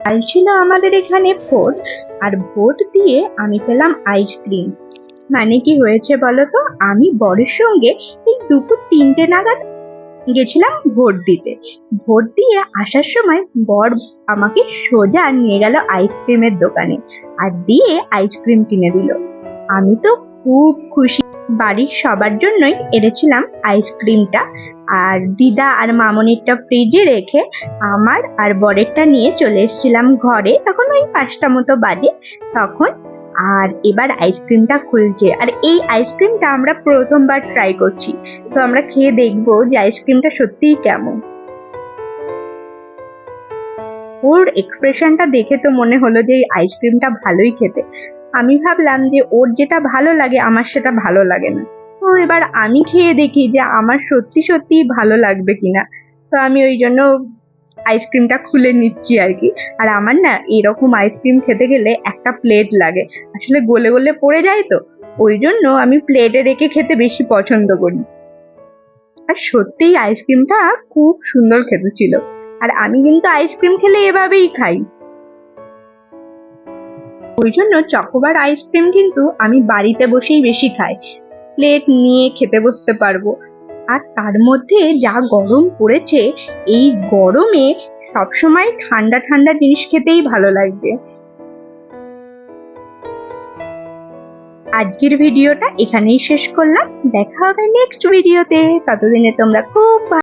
তাই ছিল আমাদের এখানে ভোট। আর ভোট দিয়ে আমি পেলাম আইসক্রিম। মানে কি হয়েছে বলতো? আমি বরের সঙ্গে এই দুপুর তিনটে নাগাদ গেছিলাম ভোট দিতে। ভোট দিয়ে আসার সময় বর আমাকে সোজা নিয়ে গেল আইসক্রিমের দোকানে আর দিয়ে আইসক্রিম কিনে দিল। আমি তো খুব খুশি। বাড়ির সবার জন্যই এনেছিলাম আইসক্রিমটা। আর দিদা আর মামনিরটা ফ্রিজে রেখে আমার আর বরেরটা নিয়ে চলে এসেছিলাম ঘরে। তখন ওই পাঁচটা মতো বাজে। তখন আর এবার আইসক্রিমটা খুলছে। আর এই আইসক্রিমটা আমরা প্রথমবার ট্রাই করছি। তো আমরা খেয়ে দেখব যে আইসক্রিমটা সত্যিই কেমন। ওর এক্সপ্রেশনটা দেখে তো মনে হলো যে আইসক্রিমটা ভালোই খেতে। আমি ভাবলাম যে ওর যেটা ভালো লাগে, আমার সেটা ভালো লাগে না। তো এবার আমি খেয়ে দেখি যে আমার সত্যি সত্যি ভালো লাগবে কিনা। তো আমি ওই জন্য আইসক্রিমটা খুলে নিচ্ছি আর কি। আর আমার না এরকম আইসক্রিম খেতে গেলে একটা প্লেট লাগে। আসলে গলে গলে পড়ে যায় তো। ওই জন্য আমি প্লেটে রেখে খেতে বেশি পছন্দ করি। আর সত্যিই আইসক্রিমটা খুব সুন্দর খেতে ছিল। আর আমি কিন্তু আইসক্রিম খেলে এভাবেই খাই। ওই জন্য চকোবার আইসক্রিম কিন্তু আমি বাড়িতে বসেই বেশি খাই। প্লেট নিয়ে খেতে বসতে পারব। আর তার মধ্যে যা গরম পড়েছে, এই গরমে সবসময় ঠান্ডা ঠান্ডা জিনিস খেতেই ভালো লাগবে। আজকের ভিডিওটা এখানেই শেষ করলাম। দেখা হবে নেক্সট ভিডিওতে ততদিনে তোমরা খুব